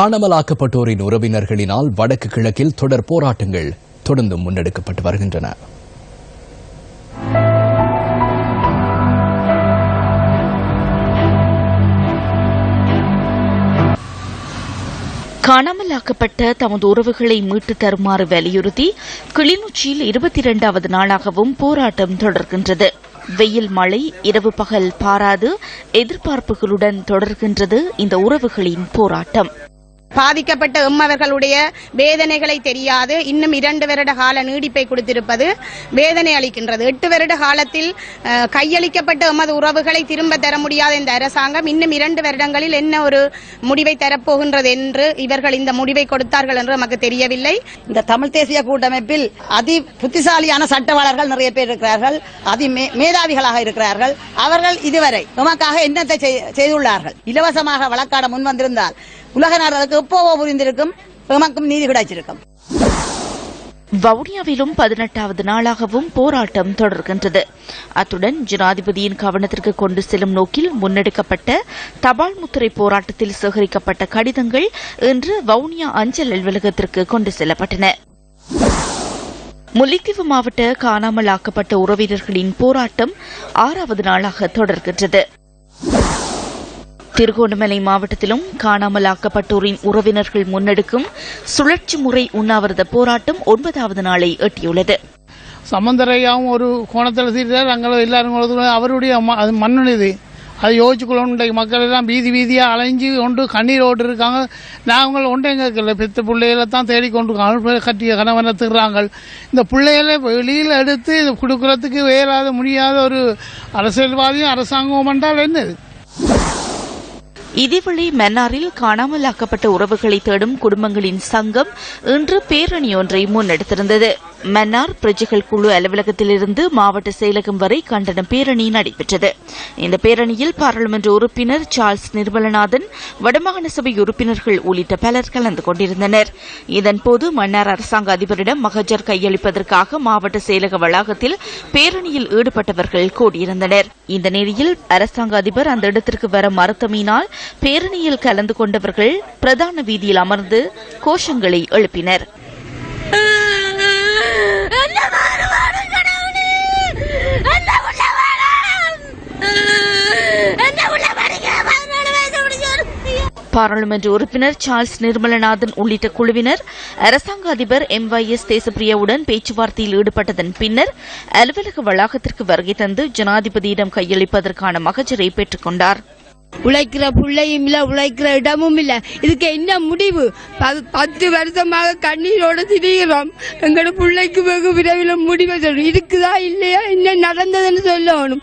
காணாமலாக்கப்பட்டோரின் உறவினர்களினால் வடக்கு கிழக்கில் தொடர் போராட்டங்கள் தொடர்ந்து முன்னெடுக்கப்பட்டு வருகின்றன. காணாமலாக்கப்பட்ட தமது உறவுகளை மீட்டு தருமாறு வலியுறுத்தி கிளிநொச்சியில் இருபத்தி இரண்டாவது நாளாகவும் போராட்டம் தொடர்கின்றது. வெயில் மழை இரவு பகல் பாராது எதிர்பார்ப்புகளுடன் தொடர்கின்றது இந்த உறவுகளின் போராட்டம். பாதிக்கப்பட்ட எம்மவர்களுடைய வேதனைகளை தெரியாது. இன்னும் இரண்டு வருட கால நீடிப்பை கொடுத்திருப்பது வேதனை அளிக்கின்றது. எட்டு வருட காலத்தில் கையளிக்கப்பட்ட எமது உறவுகளை திரும்ப தர முடியாத இந்த அரசாங்கம் இன்னும் இரண்டு வருடங்களில் என்ன ஒரு முடிவை தரப்போகின்றது என்று இவர்கள் இந்த முடிவை கொடுத்தார்கள் என்று நமக்கு தெரியவில்லை. இந்த தமிழ் தேசிய கூட்டமைப்பில் அதி புத்திசாலியான சட்டவாளர்கள் நிறைய பேர் இருக்கிறார்கள். அதி மேதாவிகளாக இருக்கிறார்கள். அவர்கள் இதுவரை எமக்காக என்னத்தை செய்- செய்துள்ளார்கள்? இலவசமாக வழக்காட முன் வந்திருந்தால் உலக நாடுகளுக்கு எப்போவோ புரிந்திருக்கும் எமக்கும் நீதி கிடைச்சிருக்கும். வவுனியாவிலும் பதினெட்டாவது நாளாகவும் போராட்டம் தொடர்கின்றது. அத்துடன் ஜனாதிபதியின் கவனத்திற்கு கொண்டு செல்லும் நோக்கில் முன்னெடுக்கப்பட்ட தபால் முத்திரை போராட்டத்தில் சேகரிக்கப்பட்ட கடிதங்கள் இன்று வவுனியா அஞ்சல் அலுவலகத்திற்கு கொண்டு செல்லப்பட்டன. முல்லைத்தீவு மாவட்ட காணாமல் ஆக்கப்பட்ட உறவினர்களின் போராட்டம் ஆறாவது நாளாக தொடர்கின்றது. திருகோணமலை மாவட்டத்திலும் காணாமல் ஆக்கப்பட்டோரின் உறவினர்கள் முன்னெடுக்கும் சுழற்சி முறை உண்ணாவிரத போராட்டம் ஒன்பதாவது நாளை எட்டியுள்ளது. சம்பந்தரையாவும் ஒரு கோணத்தில் சீர்த்தார் அங்கே எல்லாரும் அவருடைய ம- அது மண்ணு இது. அதை யோசிச்சுக்கொள்ளணும் இன்றைக்கு மக்கள் எல்லாம் வீதி வீதியாக அலைஞ்சு கொண்டு கண்ணீர் ஓட்டு இருக்காங்க நாங்கள் ஒன்று எங்கே இருக்கல பெத்த பிள்ளைகளை தான் தேடிக்கொண்டு கட்டிய கணவனை திருறாங்க இந்த பிள்ளைகளை வெளியில் எடுத்து இது கொடுக்கறதுக்கு வேறாத முடியாத ஒரு அரசியல்வாதியும் அரசாங்கம் என்றால் என்னது இதிவழி மன்னாரில் காணாமல் ஆக்கப்பட்ட உறவுகளை தேடும் குடும்பங்களின் சங்கம் இன்று பேரணி ஒன்றை முன்னெடுத்திருந்தது. மன்னார் பிரஜைகள் குழு அலுவலகத்திலிருந்து மாவட்ட செயலகம் வரை கண்டன பேரணி நடைபெற்றது. இந்த பேரணியில் பாராளுமன்ற உறுப்பினர் சார்ல்ஸ் நிர்மலநாதன் வடமாகாண சபை உறுப்பினர்கள் உள்ளிட்ட பலர் கலந்து கொண்டிருந்தனர். இதன்போது மன்னார் அரசாங்க அதிபரிடம் மகஜர் கையளிப்பதற்காக மாவட்ட செயலக வளாகத்தில் பேரணியில் ஈடுபட்டவர்கள் கூடியிருந்தனர். இந்த நிலையில் அரசாங்க அதிபர் அந்த இடத்திற்கு வர மறுத்தமையினால் பேரணியில் கலந்து கொண்டவர்கள் பிரதான வீதியில் அமர்ந்து கோஷங்களை எழுப்பினர். பாராளுமன்ற உறுப்பினர் சார்ல்ஸ் நிர்மலநாதன் உள்ளிட்ட குழுவினர் அரசாங்க அதிபர் எம் ஒய் எஸ் தேசப்பிரியாவுடன் பேச்சுவார்த்தையில் ஈடுபட்டதன் பின்னர் அலுவலக வளாகத்திற்கு வருகை தந்து ஜனாதிபதியிடம் கையளிப்பதற்கான மகஜரை பெற்றுக் கொண்டார். உழைக்கிற பிள்ளையும் இல்ல உழைக்கிற இடமும் இல்ல. இதுக்கு என்ன முடிவு? பத்து வருஷமாக கண்ணீரோட திரிகிறோம். எங்களோட பிள்ளைக்கு வெகு விரைவில் முடிவை சொல்லணும். இருக்குதா இல்லையா என்ன நடந்ததுன்னு சொல்லணும்.